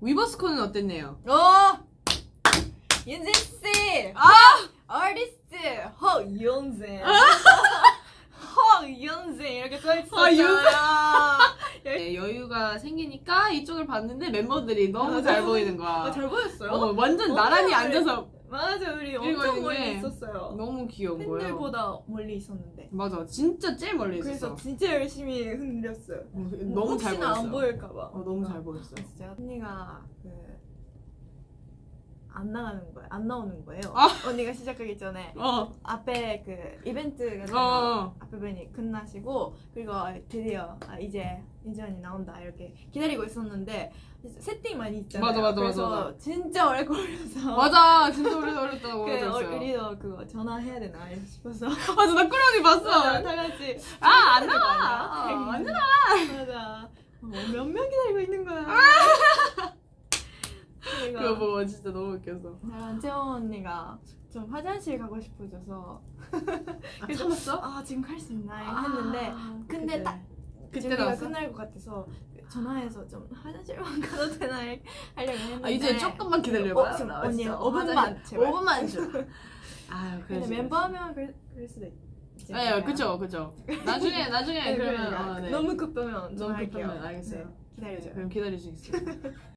위버스콘은 어땠네요? 어! 윤진 씨! 아! 아티스트 허윤진 허윤진 이렇게 아, 써있었잖아요 네, 여유가 생기니까 이쪽을 봤는데 멤버들이 너무 잘 보이는 거야. 아, 잘 보였어요? 어, 완전 어, 나란히 네. 앉아서 맞아 우리 엄청 있었어요 너무 귀여운 거예요. 팬들보다 멀리 있었는데 맞아, 진짜 제일 멀리 그래서 있었어. 진짜 열심히 흔들렸어요 어, 너무 잘 혹시나 보였어. 안 보일까봐 어, 너무 잘 보였어. 진짜 언니가 그 안 나가는 거예요 안 나오는 거예요 아. 언니가 시작하기 전에 어, 앞에 그 이벤트 같은 어, 거 어. 앞에 분이 끝나시고 그리고 드디어 아, 이제 인지 언니 나온다 이렇게 기다리고 있었는데 세팅 많이 있잖아요. 맞아, 맞아, 그래서 맞아, 맞아. 진짜 오래 걸려서 맞아, 진짜 오래 걸렸다고 그. 어, 리더 그거 전화해야 되나 싶어서 맞아, 나 꾸러기 봤어. 다 같이 아, 안 나와. 어, 안 나와. 맞아. 어, 몇명 기다리고 있는 거야. 그 보고 진짜 너무 웃겼어. 아, 채원 언니가 좀 화장실 가고 싶어져서 아, 참았어? 아 지금 갈 수 있나 했는데 아, 근데 그때. 딱 그때 준비가 나왔어? 끝날 것 같아서 전화해서 좀 화장실만 가도 되나 하려고 했는데 아, 이제 조금만 기다려봐. 어, 지금 언니 5분만 제발 5분만 줘. 아유, 그래. 근데 멤버 하면 그럴, 그럴 수도 있지 네, 그죠, 그죠. 나중에, 나중에 네, 그러면 그러니까 어, 네. 너무 급하면 너무 전화할게요 급하면 알겠어요. 네, 기다려줘요 그럼 기다릴 수 있어요.